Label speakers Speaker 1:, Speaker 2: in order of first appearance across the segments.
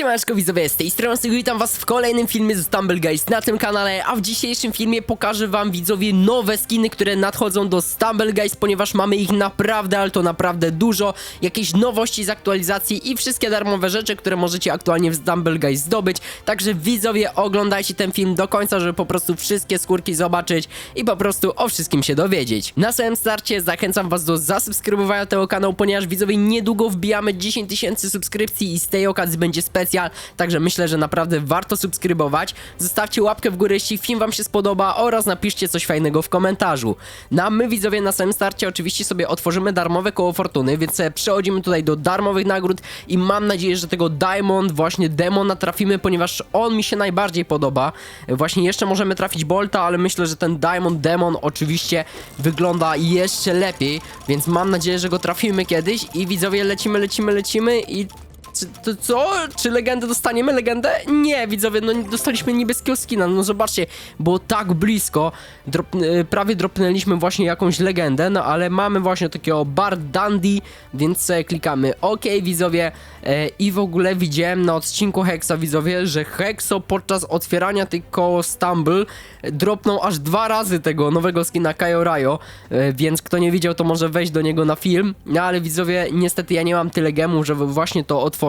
Speaker 1: Siemaneczko widzowie, z tej strony witam was w kolejnym filmie z Stumble Guys na tym kanale, a w dzisiejszym filmie pokażę wam widzowie nowe skiny, które nadchodzą do Stumble Guys, ponieważ mamy ich naprawdę, ale to naprawdę dużo, jakieś nowości z aktualizacji i wszystkie darmowe rzeczy, które możecie aktualnie w Stumble Guys zdobyć, także widzowie oglądajcie ten film do końca, żeby po prostu wszystkie skórki zobaczyć i po prostu o wszystkim się dowiedzieć. Na samym starcie zachęcam was do zasubskrybowania tego kanału, ponieważ widzowie niedługo wbijamy 10 tysięcy subskrypcji i z tej okazji będzie specjal, także myślę, że naprawdę warto subskrybować. Zostawcie łapkę w górę, jeśli film wam się spodoba oraz napiszcie coś fajnego w komentarzu. No a my widzowie na samym starcie oczywiście sobie otworzymy darmowe koło fortuny, więc przechodzimy tutaj do darmowych nagród i mam nadzieję, że tego Diamond, właśnie Demona trafimy, ponieważ on mi się najbardziej podoba. Właśnie jeszcze możemy trafić Bolta, ale myślę, że ten Diamond Demon oczywiście wygląda jeszcze lepiej, więc mam nadzieję, że go trafimy kiedyś i widzowie lecimy, lecimy, lecimy i czy, to co? Czy legendę dostaniemy? Legendę? Nie, widzowie, no dostaliśmy niebieskiego skina, no zobaczcie, było tak blisko, drop, e, prawie dropnęliśmy właśnie jakąś legendę, no ale mamy właśnie takiego Bard Dandy, więc klikamy OK, widzowie, e, i w ogóle widziałem na odcinku Hexa, widzowie, że Hexo podczas otwierania tych koło Stumble dropnął aż dwa razy tego nowego skina Kaio Rayo, e, więc kto nie widział, to może wejść do niego na film, no ale widzowie, niestety ja nie mam tyle gemów, żeby właśnie to otworzyć,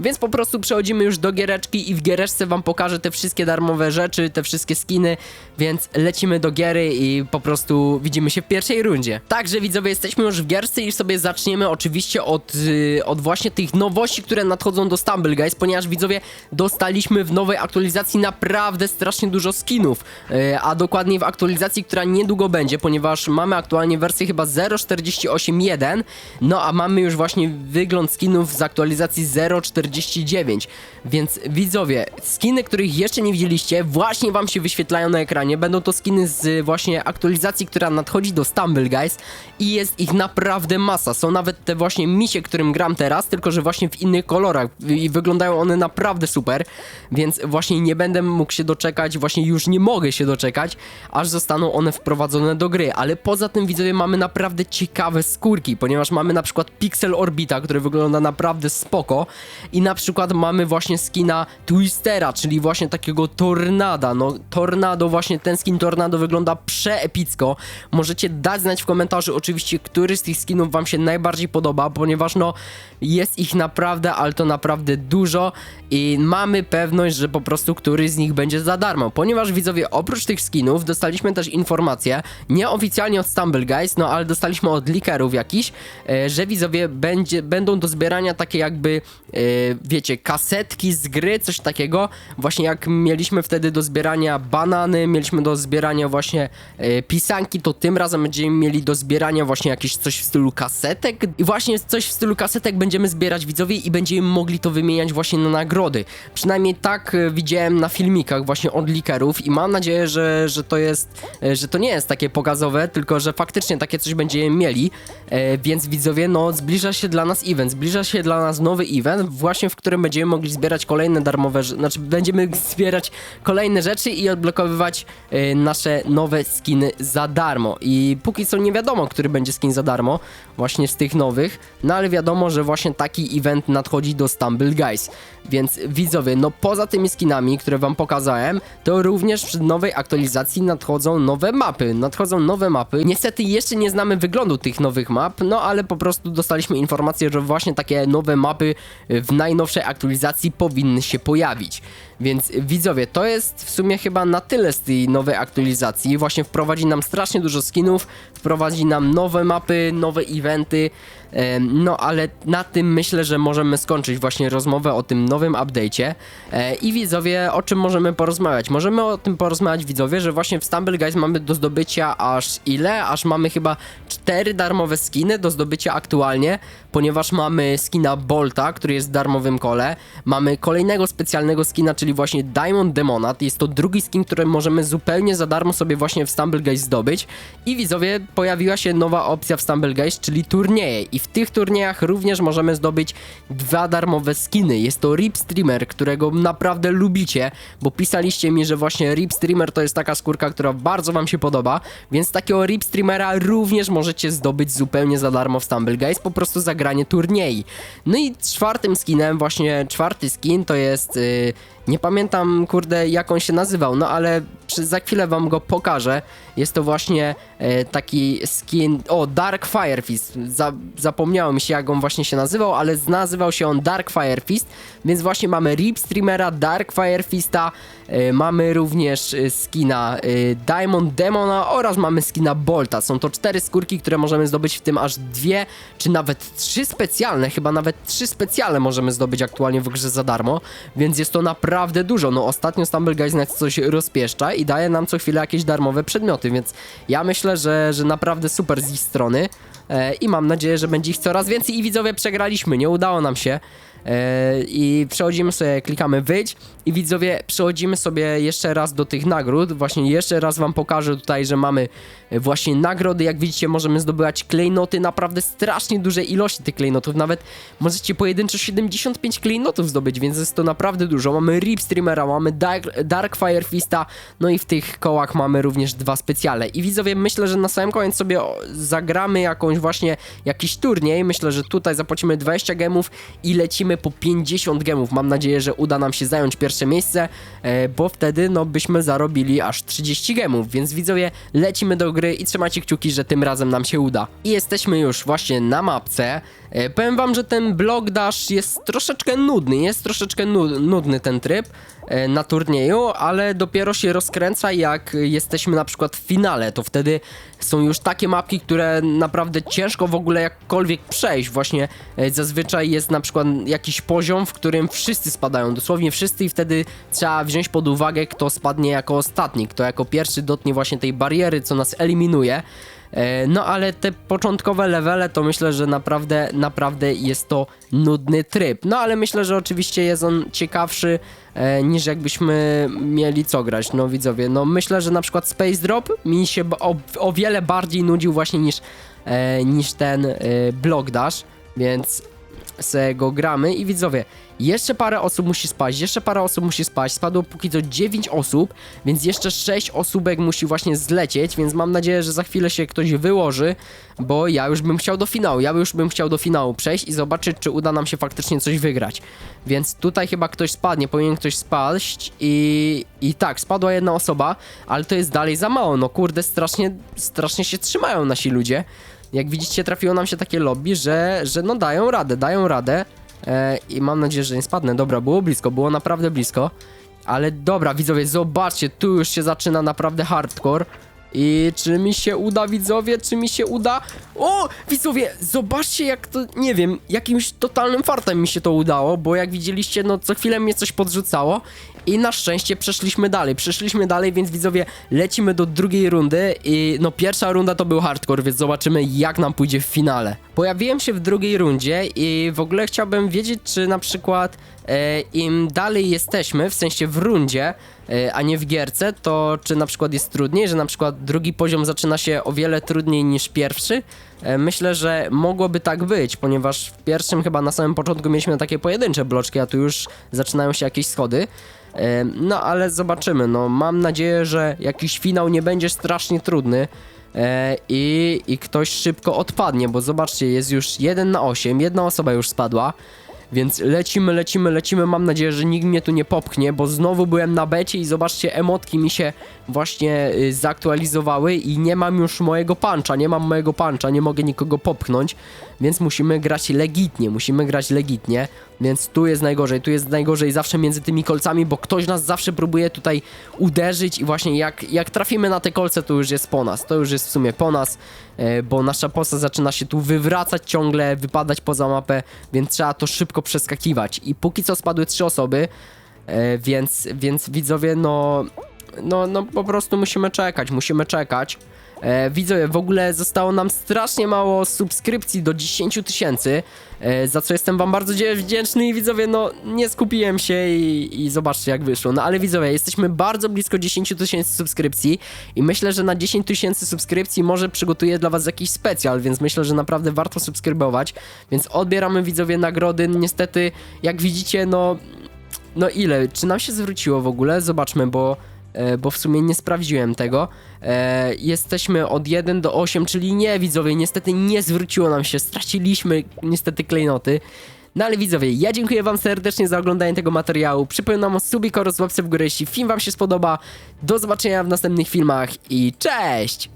Speaker 1: więc po prostu przechodzimy już do giereczki i w giereczce wam pokażę te wszystkie darmowe rzeczy, te wszystkie skiny, więc lecimy do giery i po prostu widzimy się w pierwszej rundzie. Także widzowie, jesteśmy już w gierce i sobie zaczniemy oczywiście od, yy, od właśnie tych nowości, które nadchodzą do Stumble Guys, ponieważ widzowie dostaliśmy w nowej aktualizacji naprawdę strasznie dużo skinów, yy, a dokładniej w aktualizacji, która niedługo będzie, ponieważ mamy aktualnie wersję chyba 0.48.1, no a mamy już właśnie wygląd skinów z aktualizacji 0.49, więc widzowie, skiny, których jeszcze nie widzieliście, właśnie wam się wyświetlają na ekranie, będą to skiny z właśnie aktualizacji, która nadchodzi do Stumble Guys i jest ich naprawdę masa, są nawet te właśnie misie, którym gram teraz, tylko że właśnie w innych kolorach i wyglądają one naprawdę super, więc właśnie nie będę mógł się doczekać, właśnie już nie mogę się doczekać, aż zostaną one wprowadzone do gry, ale poza tym widzowie mamy naprawdę ciekawe skórki, ponieważ mamy na przykład Pixel Orbita, który wygląda naprawdę spoko i na przykład mamy właśnie skina Twistera, czyli właśnie takiego tornada, no tornado, właśnie ten skin tornado wygląda przeepicko, możecie dać znać w komentarzu oczywiście, który z tych skinów wam się najbardziej podoba, ponieważ no jest ich naprawdę, ale to naprawdę dużo i mamy pewność, że po prostu któryś z nich będzie za darmo, ponieważ widzowie oprócz tych skinów dostaliśmy też informację, nieoficjalnie od Stumble Guys, no ale dostaliśmy od leakerów jakiś, e, że widzowie będzie, będą do zbierania takie jakby, wiecie, kasetki z gry, coś takiego, właśnie jak mieliśmy wtedy do zbierania banany, mieliśmy do zbierania właśnie e, pisanki, to tym razem będziemy mieli do zbierania właśnie jakieś coś w stylu kasetek. I właśnie coś w stylu kasetek będziemy zbierać widzowie i będziemy mogli to wymieniać właśnie na nagrody. Przynajmniej tak e, widziałem na filmikach właśnie od leakerów i mam nadzieję, że, że to jest, e, że to nie jest takie pokazowe, tylko że faktycznie takie coś będziemy mieli, e, więc widzowie, no zbliża się dla nas event, zbliża się dla nas nowy event, właśnie w którym będziemy mogli zbierać kolejne darmowe, znaczy będziemy zbierać kolejne rzeczy i odblokowywać e, nasze nowe skiny za darmo. I póki co nie wiadomo, który będzie skin za darmo, właśnie z tych nowych, no ale wiadomo, że właśnie taki event nadchodzi do Stumble Guys, więc widzowie, no poza tymi skinami, które wam pokazałem, to również przy nowej aktualizacji nadchodzą nowe mapy, nadchodzą nowe mapy, niestety jeszcze nie znamy wyglądu tych nowych map, no ale po prostu dostaliśmy informację, że właśnie takie nowe mapy w najnowszej aktualizacji powinny się pojawić. Więc widzowie, to jest w sumie chyba na tyle z tej nowej aktualizacji. Właśnie wprowadzi nam strasznie dużo skinów, wprowadzi nam nowe mapy, nowe eventy. No ale na tym myślę, że możemy skończyć właśnie rozmowę o tym nowym update'cie. E, I widzowie, o czym możemy porozmawiać? Możemy o tym porozmawiać widzowie, że właśnie w Stumble Guys mamy do zdobycia aż ile? Aż mamy chyba cztery darmowe skiny do zdobycia aktualnie, ponieważ mamy skina Bolta, który jest w darmowym kole, mamy kolejnego specjalnego skina, czyli czyli właśnie Diamond Demonat. Jest to drugi skin, który możemy zupełnie za darmo sobie właśnie w Stumble Guys zdobyć. I widzowie, pojawiła się nowa opcja w Stumble Guys, czyli turnieje. I w tych turniejach również możemy zdobyć dwa darmowe skiny. Jest to Rip Streamer, którego naprawdę lubicie, bo pisaliście mi, że właśnie Rip Streamer to jest taka skórka, która bardzo wam się podoba, więc takiego Rip Streamera również możecie zdobyć zupełnie za darmo w Stumble Guys, po prostu za granie turniej. No i czwartym skinem, właśnie czwarty skin to jest... Yy, nie pamiętam, kurde, jak on się nazywał, no ale za chwilę wam go pokażę. Jest to właśnie e, taki skin. O, Dark Fire Fist. Za, zapomniało mi się, jak on właśnie się nazywał, ale nazywał się on Dark Fire Fist. Więc właśnie mamy Rip Streamera, Dark Fire Fista, e, mamy również e, skina e, Diamond Demona oraz mamy skina Bolta. Są to cztery skórki, które możemy zdobyć, w tym aż dwie, czy nawet trzy specjalne. Chyba nawet trzy specjalne możemy zdobyć aktualnie w grze za darmo, więc jest to naprawdę dużo. No ostatnio Stumble Guys coś rozpieszcza i daje nam co chwilę jakieś darmowe przedmioty, więc ja myślę, że, że naprawdę super z ich strony e, i mam nadzieję, że będzie ich coraz więcej i widzowie przegraliśmy, nie udało nam się. E, I przechodzimy sobie, klikamy wyjdź i widzowie przechodzimy sobie jeszcze raz do tych nagród. Właśnie jeszcze raz wam pokażę tutaj, że mamy e, właśnie nagrody. Jak widzicie, możemy zdobywać klejnoty, naprawdę strasznie duże ilości tych klejnotów. Nawet możecie pojedynczo 75 klejnotów zdobyć, więc jest to naprawdę dużo. Mamy Rip Streamera, mamy Dark, Dark Fire Fista, no i w tych kołach mamy również dwa specjale. I widzowie, myślę, że na samym koniec sobie zagramy jakąś właśnie jakiś turniej. Myślę, że tutaj zapłacimy 20 gemów i lecimy po 50 gemów. Mam nadzieję, że uda nam się zająć pierwsze miejsce, e, bo wtedy no byśmy zarobili aż 30 gemów. Więc widzowie, lecimy do gry i trzymajcie kciuki, że tym razem nam się uda. I jesteśmy już właśnie na mapce. E, powiem wam, że ten block dash jest troszeczkę nudny, jest troszeczkę nu- nudny ten tryb na turnieju, ale dopiero się rozkręca jak jesteśmy na przykład w finale, to wtedy są już takie mapki, które naprawdę ciężko w ogóle jakkolwiek przejść. Właśnie e, zazwyczaj jest na przykład jakiś poziom, w którym wszyscy spadają, dosłownie wszyscy i wtedy trzeba wziąć pod uwagę, kto spadnie jako ostatni, kto jako pierwszy dotknie właśnie tej bariery, co nas eliminuje. E, No ale te początkowe levele to myślę, że naprawdę, naprawdę jest to nudny tryb. No ale myślę, że oczywiście jest on ciekawszy e, niż jakbyśmy mieli co grać, no widzowie. No myślę, że na przykład Space Drop mi się o, o wiele bardziej nudził właśnie niż, e, niż ten e, Block Dash, więc se go gramy i widzowie, jeszcze parę osób musi spaść, jeszcze parę osób musi spaść, spadło póki co 9 osób, więc jeszcze 6 osóbek musi właśnie zlecieć, więc mam nadzieję, że za chwilę się ktoś wyłoży, bo ja już bym chciał do finału, ja już bym chciał do finału przejść i zobaczyć, czy uda nam się faktycznie coś wygrać. Więc tutaj chyba ktoś spadnie, powinien ktoś spaść i, i tak, spadła jedna osoba, ale to jest dalej za mało, no kurde, strasznie, strasznie się trzymają nasi ludzie. Jak widzicie, trafiło nam się takie lobby, że, że no dają radę, dają radę. E, I mam nadzieję, że nie spadnę. Dobra, było blisko, było naprawdę blisko. Ale dobra, widzowie, zobaczcie, tu już się zaczyna naprawdę hardcore. I czy mi się uda, widzowie, czy mi się uda? O, widzowie, zobaczcie jak to, nie wiem, jakimś totalnym fartem mi się to udało, bo jak widzieliście, no co chwilę mnie coś podrzucało i na szczęście przeszliśmy dalej, przeszliśmy dalej, więc widzowie, lecimy do drugiej rundy i no pierwsza runda to był hardcore, więc zobaczymy jak nam pójdzie w finale. Pojawiłem się w drugiej rundzie i w ogóle chciałbym wiedzieć, czy na przykład e, im dalej jesteśmy, w sensie w rundzie, e, a nie w gierce, to czy na przykład jest trudniej, że na przykład drugi poziom zaczyna się o wiele trudniej niż pierwszy? E, Myślę, że mogłoby tak być, ponieważ w pierwszym chyba na samym początku mieliśmy takie pojedyncze bloczki, a tu już zaczynają się jakieś schody. No ale zobaczymy, no mam nadzieję, że jakiś finał nie będzie strasznie trudny. E, i, i ktoś szybko odpadnie, bo zobaczcie, jest już 1 na 8, jedna osoba już spadła. Więc lecimy, lecimy, lecimy. Mam nadzieję, że nikt mnie tu nie popchnie, bo znowu byłem na becie i zobaczcie, emotki mi się właśnie y, zaktualizowały i nie mam już mojego puncha, nie mam mojego puncha, nie mogę nikogo popchnąć, więc musimy grać legitnie, musimy grać legitnie, więc tu jest najgorzej, tu jest najgorzej zawsze między tymi kolcami, bo ktoś nas zawsze próbuje tutaj uderzyć i właśnie jak, jak trafimy na te kolce, to już jest po nas, to już jest w sumie po nas, e, bo nasza postać zaczyna się tu wywracać ciągle, wypadać poza mapę, więc trzeba to szybko przeskakiwać. I póki co spadły trzy osoby, e, więc, więc widzowie, no, no, no po prostu musimy czekać, musimy czekać. E, widzowie, w ogóle zostało nam strasznie mało subskrypcji do 10 tysięcy, e, za co jestem wam bardzo wdzięczny i widzowie, no nie skupiłem się i, i zobaczcie jak wyszło. No ale widzowie, jesteśmy bardzo blisko 10 tysięcy subskrypcji i myślę, że na 10 tysięcy subskrypcji może przygotuję dla was jakiś specjal, więc myślę, że naprawdę warto subskrybować, więc odbieramy widzowie nagrody, niestety jak widzicie, no no ile? Czy nam się zwróciło w ogóle? Zobaczmy, bo, bo w sumie nie sprawdziłem tego. E, jesteśmy od 1 do 8, czyli nie widzowie, niestety nie zwróciło nam się, straciliśmy niestety klejnoty. No ale widzowie, ja dziękuję wam serdecznie za oglądanie tego materiału. Przypominam o subik oraz w górę, jeśli film wam się spodoba. Do zobaczenia w następnych filmach i cześć!